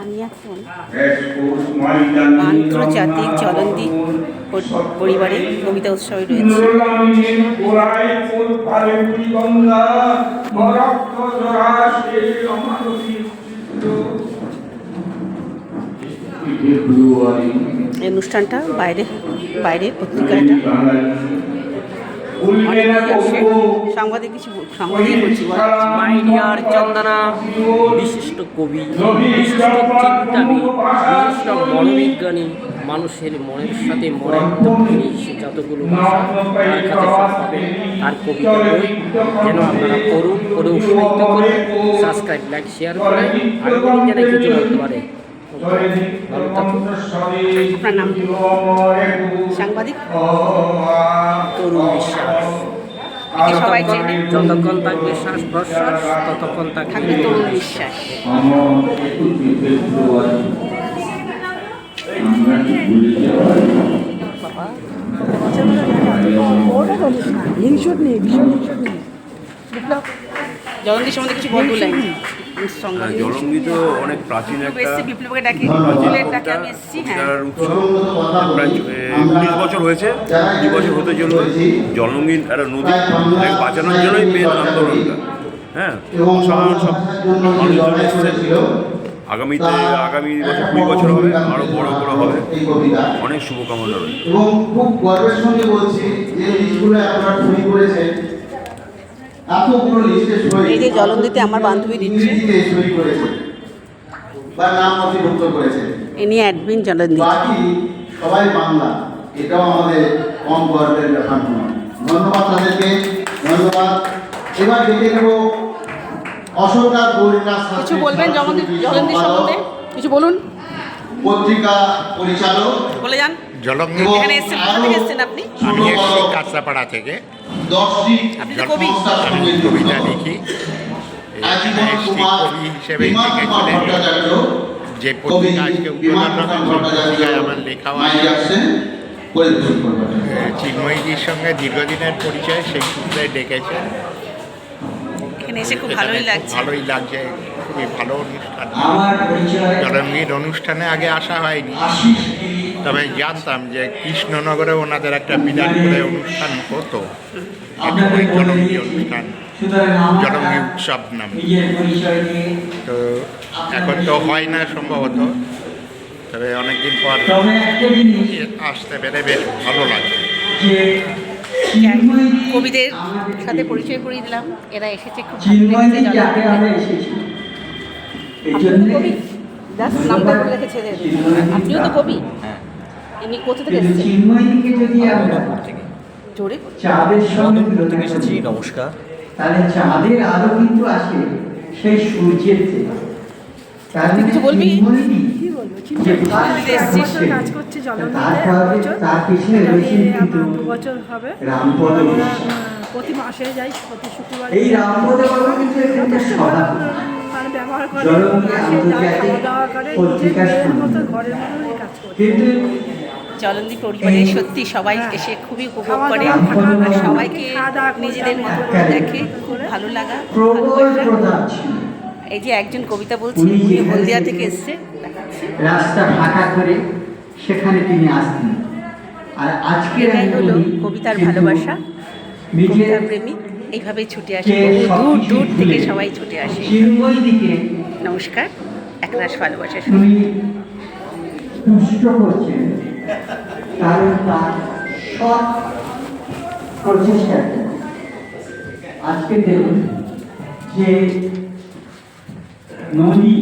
আমি এখন আন্তর্জাতিক জলন্দি পরিবারে কবিতা উৎসবে রয়েছে। এই অনুষ্ঠানটা বাইরে বাইরে পত্রিকা এটা অনেকে আসে। সাংবাদিক কিছু সাংবাদিক বলছি বল। চন্দনা বিশিষ্ট কবি বিশিষ্ট চিন্তাবিদ বিশিষ্ট মনোবিজ্ঞানী মানুষের মনের সাথে মনের মিশে যতগুলো তার কাছে সব পাবে তার কবিতা বই। যেন আপনারা পড়ুন পড়ে উৎসাহিত করুন সাবস্ক্রাইব লাইক শেয়ার করে আগামী দিনে কিছু বলতে পারে। আপনার নাম সাংবাদিক? তরুণ বিশ্বাস। একে সবাই চেনে। যতক্ষণ থাকবে শ্বাস প্রশ্বাস ততক্ষণ থাকবে। তরুণ বিশ্বাস বাবা একুশে নেই ভীষণ কি ভুলে সম্বন্ধে কিছু হ্যাঁ, জলঙ্গি তো অনেক প্রাচীন একটা এসছি বিপ্লবকে ডাকে ফুলের ডাকে আমি এসেছি হ্যাঁ। প্রায় উনিশ বছর হয়েছে দুই বছর হতে জলঙ্গির একটা নদী বাঁচানোর জন্যই মেন আন্দোলনটা। হ্যাঁ সাধারণ সব মানুষজন এসছেন। আগামীতে আগামী বছর কুড়ি বছর হবে আরও বড় বড় হবে। অনেক শুভকামনা রয়েছে এবং খুব গর্বের সঙ্গে বলছি যে লিস্টগুলো আপনারা তৈরি করেছেন এই যে জলন্দিতে আমার বান্ধবী দিচ্ছে। বা নাম নথিভুক্ত করেছেন ইনি অ্যাডমিন জলন্দি বাকি সবাই বাংলা। এটাও আমাদের কম গর্বের ব্যাপার নয়। ধন্যবাদ তাদেরকে। ধন্যবাদ। এবার দেখে নেব অশোকা কিছু বলবেন জলন্দি সম্বন্ধে? কিছু বলুন। পত্রিকা পরিচালক বলে যান। এখানে এসেছেন কোথা থেকে এসেছেন আপনি? আমি এসছি কাঁচরাপাড়া থেকে। দশটি আপনি তো কবি। আমি কবিতা লিখি। কবি হিসেবে যে পত্রিকা আজকে পত্রিকায় আমার আসছেন চিন্ময়ীজির সঙ্গে দীর্ঘদিনের পরিচয় সেই সূত্রে এখানে এসে খুব ভালোই লাগছে। ভালোই লাগছে। খুবই ভালো অনুষ্ঠান। আমার পরিচয় অনুষ্ঠানে আগে আসা হয়নি তবে জানতাম যে কৃষ্ণনগরে ওনাদের একটা বিরাট করে অনুষ্ঠান হতো। জলঙ্গি অনুষ্ঠান। জলঙ্গি উৎসব নাম। তো এখন তো হয় না সম্ভবত। তবে অনেকদিন পর আসতে পেরে বেশ ভালো চিন্ময়ী কবিদের সাথে পরিচয় করিয়ে দিলাম। এরা এসেছে খুব ভালো লেগেছে যাকে আমরা জলন্দিতে। এসেছি এই আপনিও তো জন্যে কবি জাস্ট নামটা বলে রেখেছে যে। আপনিও তো কবি। ইনি কোথা থেকে কিন্তু এসেছেন? চিন্ময়ীকে যদি আমরা জোরে। চাঁদের সঙ্গে তুলনা এসেছি নমস্কার। তাহলে চাঁদের আলো কিন্তু আসে সেই সূর্যের থেকে কিছু মানে বলবি? প্রতি মাসে যাই প্রতি শুক্রবার এই রামপদ কিন্তু ব্যবহার করে খাওয়া দাওয়া করে নিজের পত্রিকার মেয়ের সঙ্গে। মতো ঘরের মতনই কাজ করে। কিন্তু জলন্দি পরিবারে সত্যি সবাই এসে খুবই উপভোগ করে সবাইকে নিজেদের মতো দেখে খুব ভালো লাগা। এই যে একজন কবিতা বলছি উনি হলদিয়া থেকে- এসছে রাস্তা ফাঁকা করে সেখানে তিনি আসতেন। আর আজকে হলো কবিতার ভালোবাসা কবিতার প্রেমী। এইভাবেই ছুটে আসে। বহু দূর দূর থেকে সবাই ছুটে আসে। নমস্কার এক নমস্কার একরাশ ভালোবাসা শুনি। করছেন কারণ তার সৎ প্রচেষ্টাতে আজকে দেখুন যে নদী